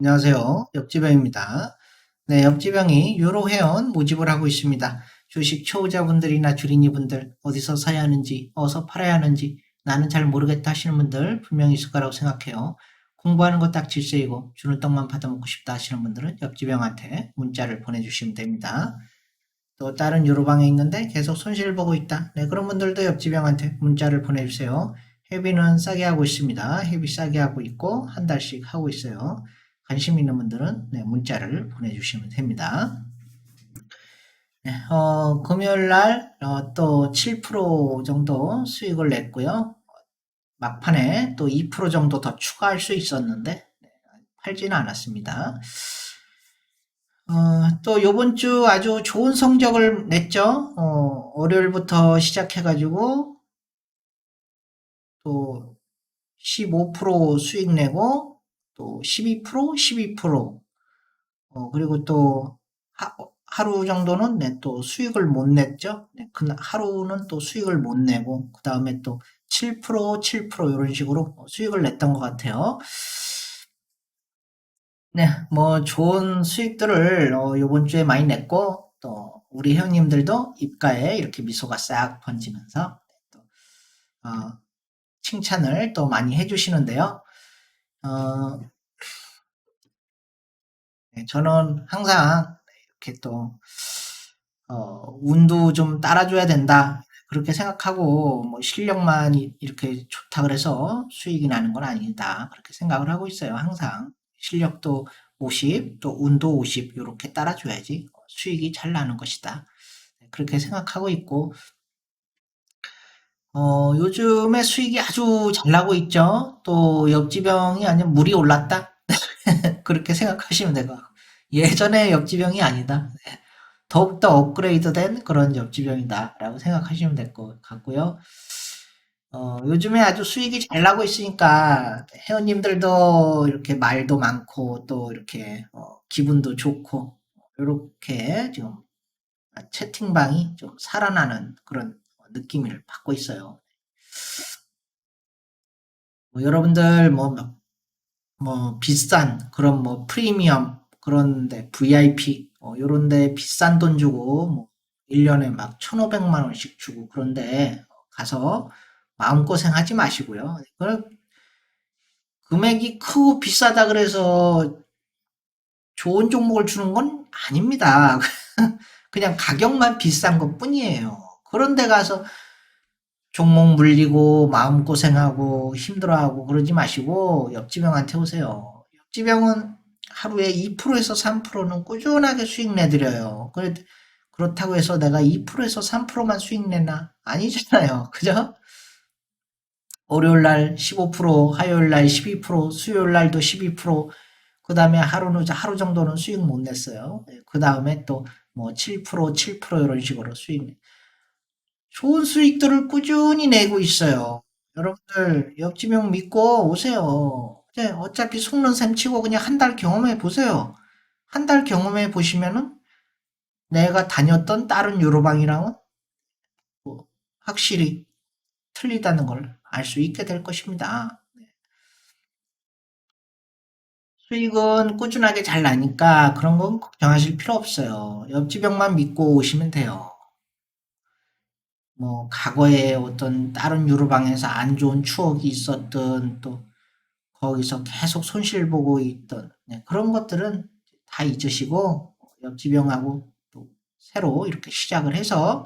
안녕하세요. 옆지병입니다. 네, 옆지병이 유로 회원 모집을 하고 있습니다. 주식 초보자분들이나 주린이분들 어디서 사야 하는지, 어디서 팔아야 하는지 나는 잘 모르겠다 하시는 분들 분명히 있을 거라고 생각해요. 공부하는 거 딱 질서이고 주는 떡만 받아먹고 싶다 하시는 분들은 옆지병한테 문자를 보내주시면 됩니다. 또 다른 유로방에 있는데 계속 손실을 보고 있다. 네, 그런 분들도 옆지병한테 문자를 보내주세요. 회비는 싸게 하고 있습니다. 회비 싸게 하고 있고 한 달씩 하고 있어요. 관심 있는 분들은 네, 문자를 보내주시면 됩니다. 네, 어, 금요일 날, 어, 또7% 정도 수익을 냈고요. 막판에 또 2% 정도 더 추가할 수 있었는데, 네, 팔지는 않았습니다. 어, 또 요번 주 아주 좋은 성적을 냈죠. 어, 월요일부터 시작해가지고, 또 15% 수익 내고, 또 12%, 12%, 어, 그리고 또 하, 하루 정도는 네, 또 수익을 못 냈죠. 네, 그 하루는 또 수익을 못 내고 그 다음에 또 7%, 7% 이런 식으로 수익을 냈던 것 같아요. 네, 뭐 좋은 수익들을 어, 이번 주에 많이 냈고 또 우리 회원님들도 입가에 이렇게 미소가 싹 번지면서 또 어, 칭찬을 또 많이 해주시는데요. 어, 네, 저는 항상 이렇게 또 어, 운도 좀 따라줘야 된다. 그렇게 생각하고 뭐 실력만 이- 이렇게 좋다 그래서 수익이 나는 건 아니다. 그렇게 생각을 하고 있어요 항상. 실력도 50, 또 운도 50 이렇게 따라줘야지 수익이 잘 나는 것이다. 네, 그렇게 생각하고 있고 어, 요즘에 수익이 아주 잘 나고 있죠 또 역지병이 아니면 물이 올랐다 그렇게 생각하시면 되고 예전의 역지병이 아니다. 네. 더욱더 업그레이드된 그런 역지병이다라고 생각하시면 될 것 같고요. 어, 요즘에 아주 수익이 잘 나고 있으니까 회원님들도 이렇게 말도 많고 또 이렇게 어, 기분도 좋고 이렇게 지금 채팅방이 좀 살아나는 그런 느낌을 받고 있어요. 뭐 여러분들 뭐, 뭐 비싼 그런 뭐 프리미엄 그런데 VIP 어, 요런데 비싼 돈 주고 뭐 1년에 막 1,500만 원씩 주고 그런데 가서 마음고생 하지 마시고요. 그 금액이 크고 비싸다 그래서 좋은 종목을 주는 건 아닙니다. 그냥 가격만 비싼 것 뿐이에요. 그런 데 가서 종목 물리고 마음고생하고 힘들어하고 그러지 마시고 옆집 형한테 오세요. 옆집 형은 하루에 2%에서 3%는 꾸준하게 수익 내드려요. 그렇다고 해서 내가 2%에서 3%만 수익 내나? 아니잖아요. 그죠? 월요일 날 15%, 화요일 날 12%, 수요일 날도 12%, 그 다음에 하루는, 하루 정도는 수익 못 냈어요. 그 다음에 또 뭐 7%, 7% 이런 식으로 수익. 좋은 수익들을 꾸준히 내고 있어요. 여러분들, 역지명 믿고 오세요. 네, 어차피 속는 셈 치고 그냥 한 달 경험해 보세요. 한 달 경험해 보시면은 내가 다녔던 다른 유로방이랑은 뭐 확실히 틀리다는 걸 알 수 있게 될 것입니다. 네. 수익은 꾸준하게 잘 나니까 그런 건 걱정하실 필요 없어요. 옆지병만 믿고 오시면 돼요. 뭐 과거에 어떤 다른 유로방에서 안 좋은 추억이 있었던 또 거기서 계속 손실 보고 있던 네, 그런 것들은 다 잊으시고 옆지병하고 또 새로 이렇게 시작을 해서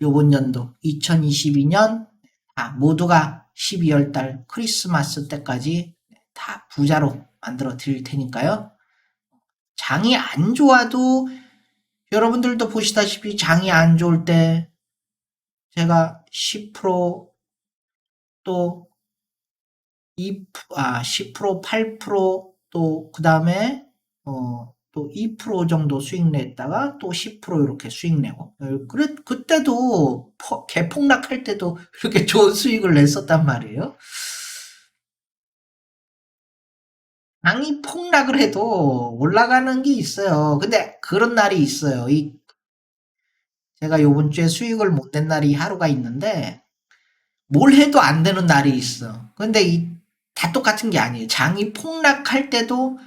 요번 연도 2022년 다 모두가 12월 달 크리스마스 때까지 다 부자로 만들어 드릴 테니까요. 장이 안 좋아도 여러분들도 보시다시피 장이 안 좋을 때 제가 10%또 2, 아, 10%, 8%또 그 다음에 어, 또 2% 정도 수익 냈다가 또 10% 이렇게 수익 내고 어, 그래 그때도 퍼, 개폭락할 때도 이렇게 좋은 수익을 냈었단 말이에요. 장이 폭락을 해도 올라가는 게 있어요. 근데 그런 날이 있어요. 이 제가 요번 주에 수익을 못 낸 날이 하루가 있는데 뭘 해도 안 되는 날이 있어. 근데 이 다 똑같은 게 아니에요. 장이 폭락할 때도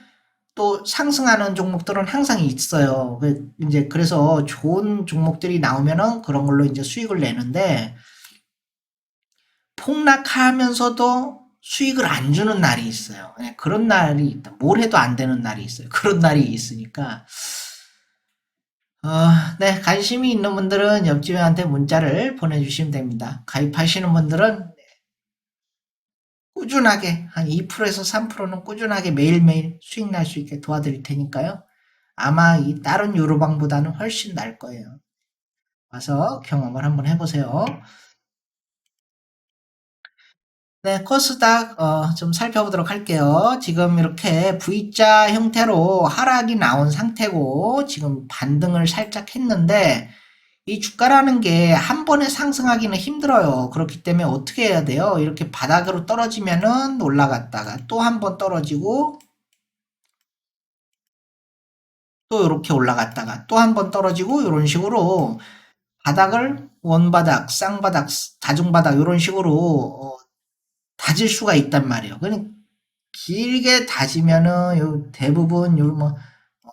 또 상승하는 종목들은 항상 있어요. 그 이제 그래서 좋은 종목들이 나오면은 그런 걸로 이제 수익을 내는데 폭락하면서도 수익을 안 주는 날이 있어요. 네, 그런 날이 있다. 뭘 해도 안 되는 날이 있어요. 그런 날이 있으니까 어, 네, 관심이 있는 분들은 옆집한테 문자를 보내주시면 됩니다. 가입하시는 분들은 꾸준하게 한 2%에서 3%는 꾸준하게 매일매일 수익 날 수 있게 도와드릴 테니까요. 아마 이 다른 유로방보다는 훨씬 날 거예요. 와서 경험을 한번 해보세요. 네, 코스닥 어, 좀 살펴보도록 할게요. 지금 이렇게 V자 형태로 하락이 나온 상태고 지금 반등을 살짝 했는데 이 주가라는 게 한 번에 상승하기는 힘들어요. 그렇기 때문에 어떻게 해야 돼요? 이렇게 바닥으로 떨어지면은 올라갔다가 또 한 번 떨어지고 또 이렇게 올라갔다가 또 한 번 떨어지고 이런 식으로 바닥을 원바닥, 쌍바닥, 다중바닥 이런 식으로 어, 다질 수가 있단 말이에요. 길게 다지면은 요 대부분 요뭐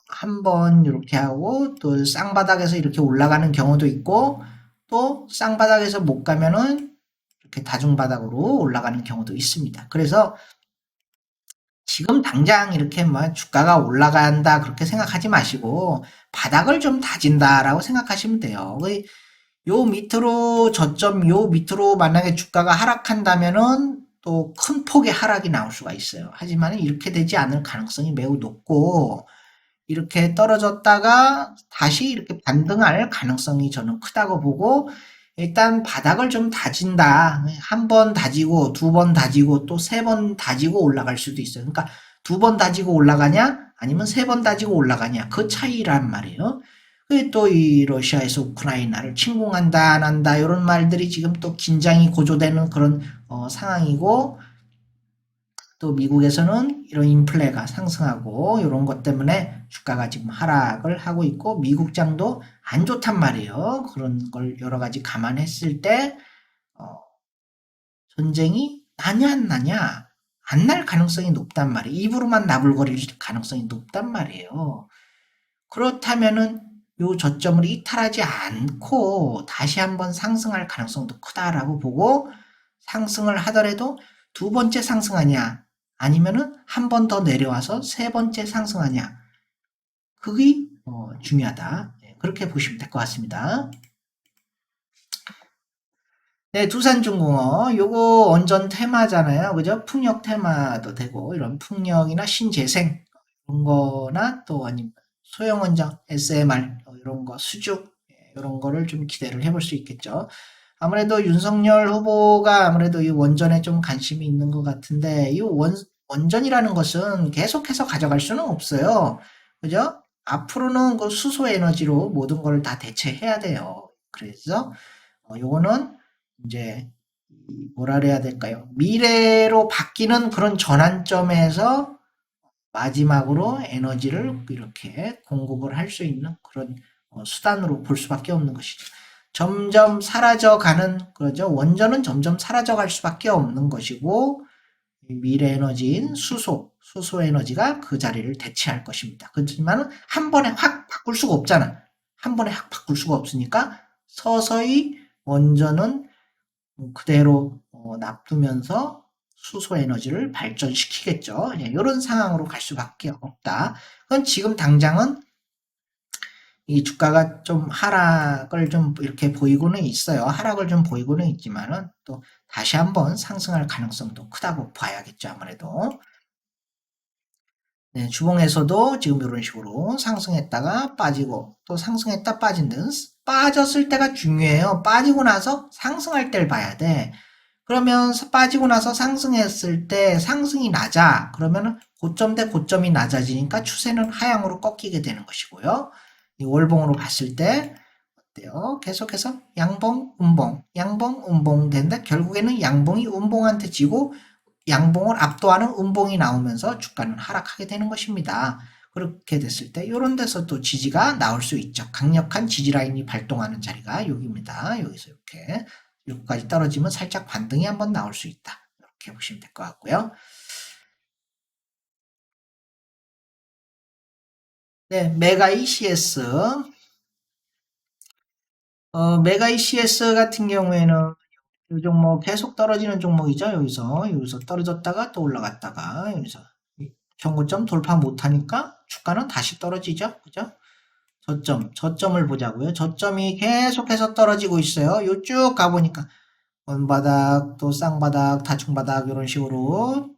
한 번 이렇게 하고 또 쌍바닥에서 이렇게 올라가는 경우도 있고 또 쌍바닥에서 못 가면은 이렇게 다중바닥으로 올라가는 경우도 있습니다. 그래서 지금 당장 이렇게 뭐 주가가 올라간다 그렇게 생각하지 마시고 바닥을 좀 다진다라고 생각하시면 돼요. 요 밑으로 저점 요 밑으로 만약에 주가가 하락한다면은 또 큰 폭의 하락이 나올 수가 있어요. 하지만 이렇게 되지 않을 가능성이 매우 높고 이렇게 떨어졌다가 다시 이렇게 반등할 가능성이 저는 크다고 보고 일단 바닥을 좀 다진다. 한 번 다지고 두 번 다지고 또 세 번 다지고 올라갈 수도 있어요. 그러니까 두 번 다지고 올라가냐 아니면 세 번 다지고 올라가냐 그 차이란 말이에요. 또 이 러시아에서 우크라이나를 침공한다 안 한다 이런 말들이 지금 또 긴장이 고조되는 그런 어, 상황이고 또 미국에서는 이런 인플레가 상승하고 이런 것 때문에 주가가 지금 하락을 하고 있고 미국장도 안 좋단 말이에요. 그런 걸 여러 가지 감안했을 때 어, 전쟁이 나냐 안 나냐 안 날 가능성이 높단 말이에요. 입으로만 나불거릴 가능성이 높단 말이에요. 그렇다면은 요 저점을 이탈하지 않고 다시 한번 상승할 가능성도 크다라고 보고 상승을 하더라도 두 번째 상승하냐 아니면은 한 번 더 내려와서 세 번째 상승하냐 그게 어, 중요하다 네, 그렇게 보시면 될 것 같습니다. 네, 두산중공업 요거 원전 테마잖아요. 그죠? 풍력 테마도 되고 이런 풍력이나 신재생 이런 거나 또 아니면 소형 원전 SMR 이런 거 수주 이런 거를 좀 기대를 해볼 수 있겠죠. 아무래도 윤석열 후보가 아무래도 이 원전에 좀 관심이 있는 것 같은데 이 원, 원전이라는 것은 계속해서 가져갈 수는 없어요. 그죠? 앞으로는 그 수소 에너지로 모든 걸 다 대체해야 돼요. 그래서 어, 요거는 이제 뭐라 그래야 될까요? 미래로 바뀌는 그런 전환점에서 마지막으로 에너지를 이렇게 공급을 할 수 있는 그런 어, 수단으로 볼 수밖에 없는 것이죠. 점점 사라져가는 그러죠. 원전은 점점 사라져갈 수밖에 없는 것이고 미래 에너지인 수소, 수소 에너지가 그 자리를 대체할 것입니다. 그렇지만 한 번에 확 바꿀 수가 없잖아. 한 번에 확 바꿀 수가 없으니까 서서히 원전은 그대로 어, 놔두면서 수소 에너지를 발전시키겠죠. 이런 상황으로 갈 수밖에 없다. 그건 지금 당장은 이 주가가 좀 하락을 좀 이렇게 보이고는 있어요. 하락을 좀 보이고는 있지만은 또 다시 한번 상승할 가능성도 크다고 봐야겠죠. 아무래도. 네, 주봉에서도 지금 이런 식으로 상승했다가 빠지고 또 상승했다 빠진 듯 빠졌을 때가 중요해요. 빠지고 나서 상승할 때를 봐야 돼. 그러면 빠지고 나서 상승했을 때 상승이 낮아. 그러면 고점 대 고점이 낮아지니까 추세는 하향으로 꺾이게 되는 것이고요. 이 월봉으로 봤을 때 어때요? 계속해서 양봉, 음봉, 양봉, 음봉 된다. 결국에는 양봉이 음봉한테 지고 양봉을 압도하는 음봉이 나오면서 주가는 하락하게 되는 것입니다. 그렇게 됐을 때 이런 데서 또 지지가 나올 수 있죠. 강력한 지지 라인이 발동하는 자리가 여기입니다. 여기서 이렇게 여기까지 떨어지면 살짝 반등이 한번 나올 수 있다. 이렇게 보시면 될 것 같고요. 네, 메가 ECS. 어, 메가 ECS 같은 경우에는 이 종목 계속 떨어지는 종목이죠. 여기서 여기서 떨어졌다가 또 올라갔다가 여기서 정고점 돌파 못하니까 주가는 다시 떨어지죠. 그죠? 저점, 저점을 보자고요. 저점이 계속해서 떨어지고 있어요. 요쭉 가보니까 원바닥, 또 쌍바닥, 다중바닥 이런 식으로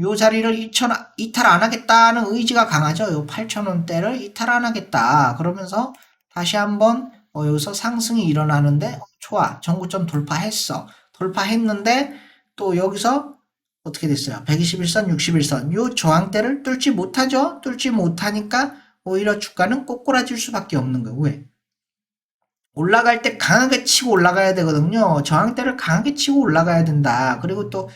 요 자리를 이천, 이탈 안 하겠다는 의지가 강하죠. 요 8천원대를 이탈 안 하겠다. 그러면서 다시 한번 어, 여기서 상승이 일어나는데 어, 좋아. 정고점 돌파했어. 돌파했는데 또 여기서 어떻게 됐어요? 121선, 61선. 요 저항대를 뚫지 못하죠? 뚫지 못하니까 오히려 주가는 꼬꾸라질 수밖에 없는 거예요. 왜? 올라갈 때 강하게 치고 올라가야 되거든요. 저항대를 강하게 치고 올라가야 된다. 그리고 또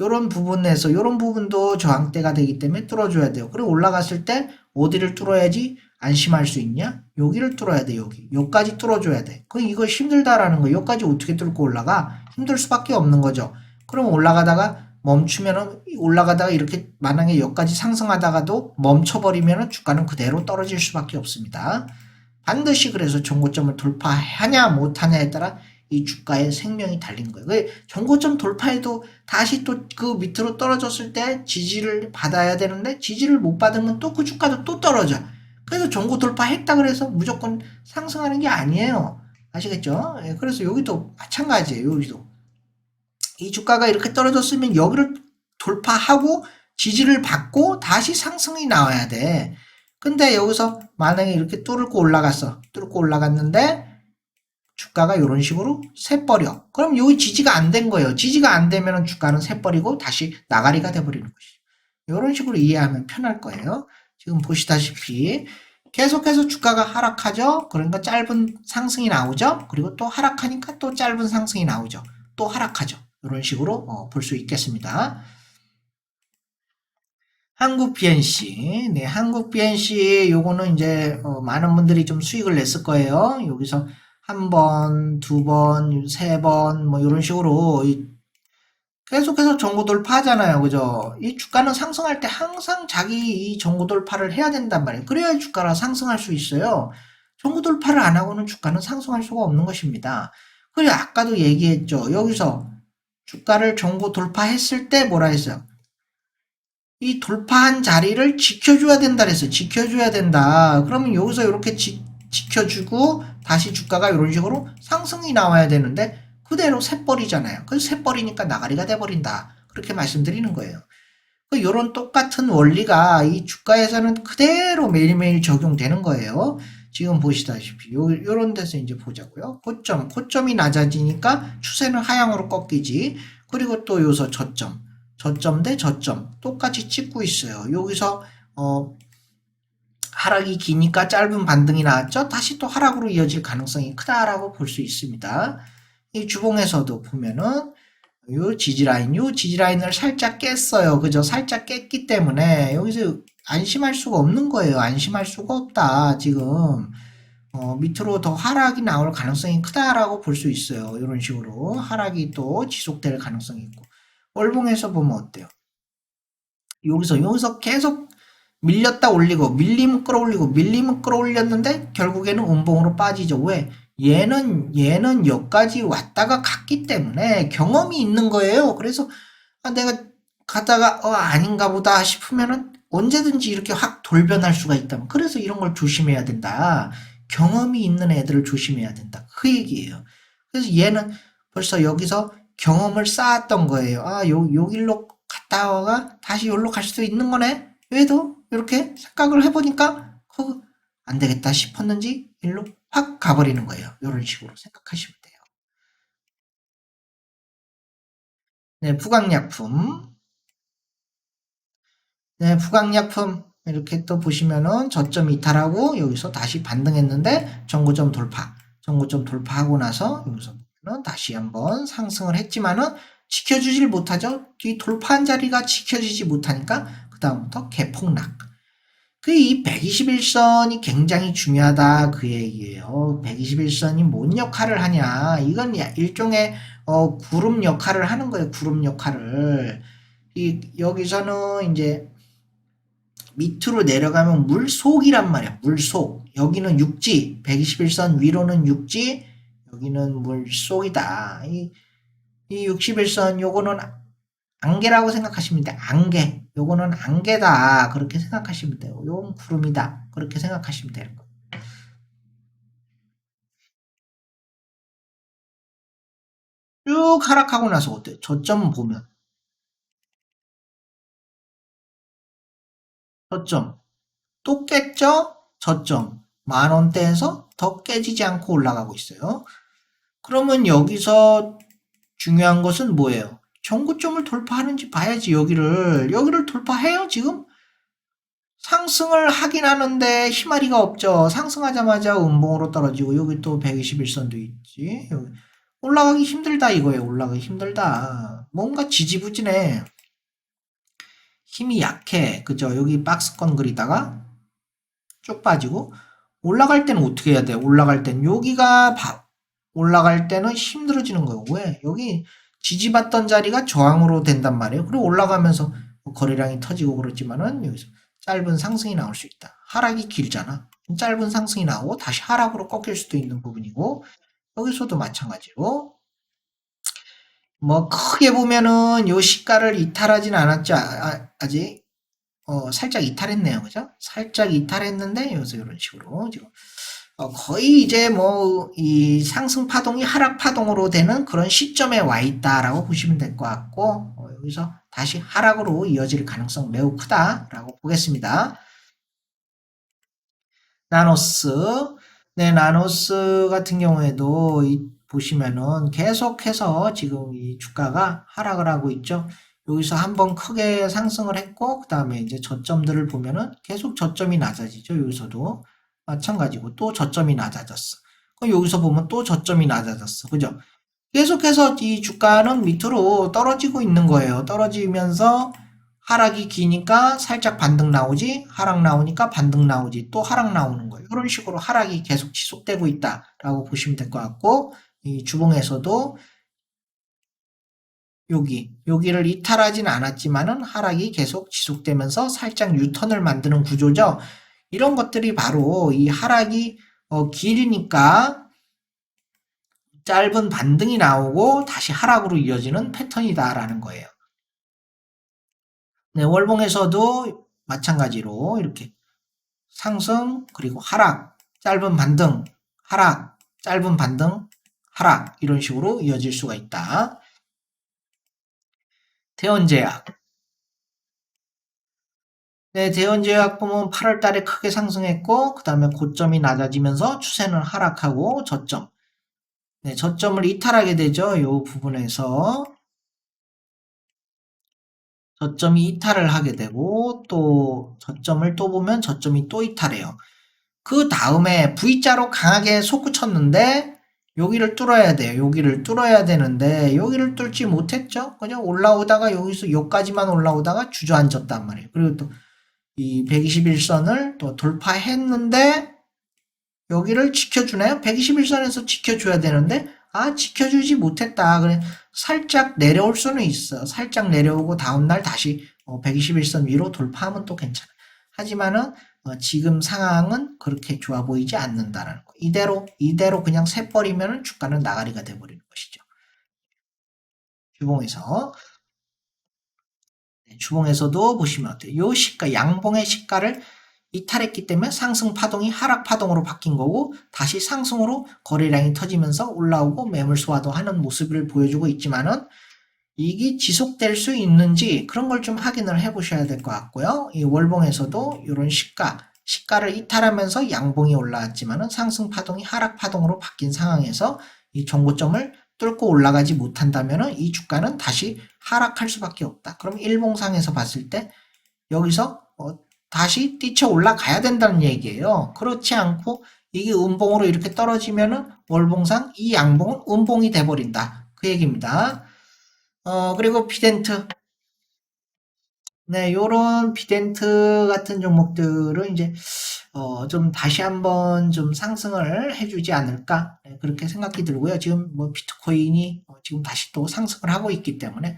요런 부분에서 요런 부분도 저항대가 되기 때문에 뚫어줘야 돼요. 그리고 올라갔을 때 어디를 뚫어야지 안심할 수 있냐? 여기를 뚫어야 돼, 여기. 여기까지 뚫어줘야 돼. 그 이거 힘들다라는 거. 여기까지 어떻게 뚫고 올라가? 힘들 수밖에 없는 거죠. 그럼 올라가다가 멈추면은 올라가다가 이렇게 만약에 여기까지 상승하다가도 멈춰버리면은 주가는 그대로 떨어질 수밖에 없습니다. 반드시 그래서 정고점을 돌파하냐 못하냐에 따라 이 주가의 생명이 달린 거예요. 그 정고점 돌파해도 다시 또 그 밑으로 떨어졌을 때 지지를 받아야 되는데 지지를 못 받으면 또 그 주가도 또 떨어져. 그래서 정고 돌파했다 그래서 무조건 상승하는 게 아니에요. 아시겠죠? 예, 그래서 여기도 마찬가지예요. 여기도 이 주가가 이렇게 떨어졌으면 여기를 돌파하고 지지를 받고 다시 상승이 나와야 돼. 근데 여기서 만약에 이렇게 뚫고 올라갔어. 뚫고 올라갔는데 주가가 이런 식으로 새버려. 그럼 여기 지지가 안 된 거예요. 지지가 안 되면 주가는 새버리고 다시 나가리가 돼버리는 것이죠. 이런 식으로 이해하면 편할 거예요. 지금 보시다시피 계속해서 주가가 하락하죠. 그러니까 짧은 상승이 나오죠. 그리고 또 하락하니까 또 짧은 상승이 나오죠. 또 하락하죠. 이런 식으로 어, 볼 수 있겠습니다. 한국 BNC, 네, 한국 BNC 요거는 이제 어, 많은 분들이 좀 수익을 냈을 거예요. 여기서 한 번, 두 번, 세 번, 뭐 이런 식으로 계속해서 정고 돌파하잖아요. 그죠? 이 주가는 상승할 때 항상 자기 이 정고 돌파를 해야 된단 말이에요. 그래야 주가가 상승할 수 있어요. 정고 돌파를 안 하고는 주가는 상승할 수가 없는 것입니다. 그리고 아까도 얘기했죠. 여기서 주가를 정고 돌파했을 때 뭐라 했어요? 이 돌파한 자리를 지켜줘야 된다 그랬어요. 지켜줘야 된다. 그러면 여기서 이렇게 지, 지켜주고 다시 주가가 이런 식으로 상승이 나와야 되는데 그대로 새버리잖아요. 그래서 새버리니까 나가리가 돼버린다. 그렇게 말씀드리는 거예요. 이런 그 똑같은 원리가 이 주가에서는 그대로 매일매일 적용되는 거예요. 지금 보시다시피 요, 요런 데서 이제 보자고요. 고점, 고점이 낮아지니까 추세는 하향으로 꺾이지. 그리고 또 요서 저점, 저점 대 저점 똑같이 찍고 있어요. 여기서 어 하락이 기니까 짧은 반등이 나왔죠. 다시 또 하락으로 이어질 가능성이 크다라고 볼 수 있습니다. 이 주봉에서도 보면은 요 지지라인, 요 지지라인을 살짝 깼어요. 그죠? 살짝 깼기 때문에 여기서 안심할 수가 없는 거예요. 안심할 수가 없다. 지금 어, 밑으로 더 하락이 나올 가능성이 크다라고 볼 수 있어요. 이런 식으로 하락이 또 지속될 가능성이 있고 월봉에서 보면 어때요? 여기서 여기서 계속 밀렸다 올리고 밀리면 끌어올리고 밀리면 끌어올렸는데 결국에는 음봉으로 빠지죠. 왜? 얘는 얘는 여기까지 왔다가 갔기 때문에 경험이 있는 거예요. 그래서 아, 내가 가다가 어 아닌가 보다 싶으면은 언제든지 이렇게 확 돌변할 수가 있다. 그래서 이런 걸 조심해야 된다. 경험이 있는 애들을 조심해야 된다. 그 얘기예요. 그래서 얘는 벌써 여기서 경험을 쌓았던 거예요. 아, 요, 요 길로 갔다가 다시 여기로 갈 수도 있는 거네? 왜도 이렇게 생각을 해보니까, 어, 안 되겠다 싶었는지 일로 확 가버리는 거예요. 이런 식으로 생각하시면 돼요. 네, 부강약품. 네, 부강약품. 이렇게 또 보시면은 저점 이탈하고 여기서 다시 반등했는데 정고점 돌파. 정고점 돌파하고 나서 여기서 보면 다시 한번 상승을 했지만은 지켜주질 못하죠. 이 돌파한 자리가 지켜지지 못하니까 그 다음부터 개폭락. 그 이 121선이 굉장히 중요하다 그 얘기예요. 121선이 뭔 역할을 하냐? 이건 일종의 어, 구름 역할을 하는 거예요. 구름 역할을. 이 여기서는 이제 밑으로 내려가면 물속이란 말이야. 물속. 여기는 육지. 121선 위로는 육지. 여기는 물속이다. 이, 이 61선 요거는 안개라고 생각하시면 돼. 안개. 요거는 안개다. 그렇게 생각하시면 돼요. 요건 구름이다. 그렇게 생각하시면 되는 거예요. 쭉 하락하고 나서 어때? 저점 보면. 저점. 또 깼죠? 저점. 만 원대에서 더 깨지지 않고 올라가고 있어요. 그러면 여기서 중요한 것은 뭐예요? 정고점을 돌파하는지 봐야지 여기를. 여기를 돌파해요 지금? 상승을 하긴 하는데 희마리가 없죠. 상승하자마자 음봉으로 떨어지고 여기 또 121선도 있지. 올라가기 힘들다 이거예요. 올라가기 힘들다. 뭔가 지지부진해. 힘이 약해. 그죠? 여기 박스권 그리다가 쭉 빠지고 올라갈 때는 어떻게 해야 돼? 올라갈 땐 여기가 바, 올라갈 때는 힘들어지는 거예요. 왜? 여기 지지받던 자리가 저항으로 된단 말이에요. 그리고 올라가면서 뭐 거래량이 터지고 그렇지만은 여기서 짧은 상승이 나올 수 있다. 하락이 길잖아. 짧은 상승이 나오고 다시 하락으로 꺾일 수도 있는 부분이고 여기서도 마찬가지로 뭐 크게 보면은 요 시가를 이탈하진 않았죠. 아, 아직 어, 살짝 이탈했네요. 그죠? 살짝 이탈했는데 여기서 이런 식으로 지금 어, 거의 이제 뭐 이 상승 파동이 하락 파동으로 되는 그런 시점에 와 있다라고 보시면 될 것 같고 어, 여기서 다시 하락으로 이어질 가능성 매우 크다라고 보겠습니다. 나노스 네 나노스 같은 경우에도 이, 보시면은 계속해서 지금 이 주가가 하락을 하고 있죠. 여기서 한번 크게 상승을 했고 그 다음에 이제 저점들을 보면은 계속 저점이 낮아지죠. 여기서도 마찬가지고 또 저점이 낮아졌어. 그럼 여기서 보면 또 저점이 낮아졌어. 그죠? 계속해서 이 주가는 밑으로 떨어지고 있는 거예요. 떨어지면서 하락이 기니까 살짝 반등 나오지, 하락 나오니까 반등 나오지, 또 하락 나오는 거예요. 이런 식으로 하락이 계속 지속되고 있다라고 보시면 될 것 같고, 이 주봉에서도 여기, 여기를 이탈하진 않았지만은 하락이 계속 지속되면서 살짝 유턴을 만드는 구조죠. 이런 것들이 바로 이 하락이 어, 길이니까 짧은 반등이 나오고 다시 하락으로 이어지는 패턴이다라는 거예요. 네, 월봉에서도 마찬가지로 이렇게 상승 그리고 하락, 짧은 반등, 하락, 짧은 반등, 하락 이런 식으로 이어질 수가 있다. 대원제약 네, 대원제약 보면 8월 달에 크게 상승했고 그 다음에 고점이 낮아지면서 추세는 하락하고 저점 네, 저점을 이탈하게 되죠. 이 부분에서 저점이 이탈을 하게 되고 또 저점을 또 보면 저점이 또 이탈해요. 그 다음에 V자로 강하게 솟구쳤는데 여기를 뚫어야 돼요. 여기를 뚫어야 되는데 여기를 뚫지 못했죠. 그냥 올라오다가 여기서 여기까지만 올라오다가 주저앉았단 말이에요. 그리고 또 이 121선을 또 돌파했는데 여기를 지켜주나요? 121선에서 지켜줘야 되는데 아 지켜주지 못했다. 그래 살짝 내려올 수는 있어. 살짝 내려오고 다음날 다시 121선 어, 위로 돌파하면 또 괜찮아. 하지만은 어, 지금 상황은 그렇게 좋아 보이지 않는다라는 거. 이대로 이대로 그냥 새 버리면 주가는 나가리가 돼버리는 것이죠. 주봉에서 네, 주봉에서도 보시면 어때요? 요 시가 양봉의 시가를 이탈했기 때문에 상승 파동이 하락 파동으로 바뀐 거고 다시 상승으로 거래량이 터지면서 올라오고 매물 소화도 하는 모습을 보여주고 있지만은 이게 지속될 수 있는지 그런 걸 좀 확인을 해 보셔야 될 것 같고요. 이 월봉에서도 이런 시가, 시가를 이탈하면서 양봉이 올라왔지만은 상승 파동이 하락 파동으로 바뀐 상황에서 이 정고점을 뚫고 올라가지 못한다면은 이 주가는 다시 하락할 수밖에 없다. 그럼 일봉상에서 봤을 때 여기서 어 다시 뛰쳐 올라가야 된다는 얘기예요. 그렇지 않고 이게 음봉으로 이렇게 떨어지면은 월봉상 이 양봉은 음봉이 돼버린다. 그 얘기입니다. 어, 그리고 비덴트. 네, 요런 비덴트 같은 종목들은 이제, 어, 좀 다시 한번 좀 상승을 해주지 않을까. 네, 그렇게 생각이 들고요. 지금 뭐 비트코인이 어, 지금 다시 또 상승을 하고 있기 때문에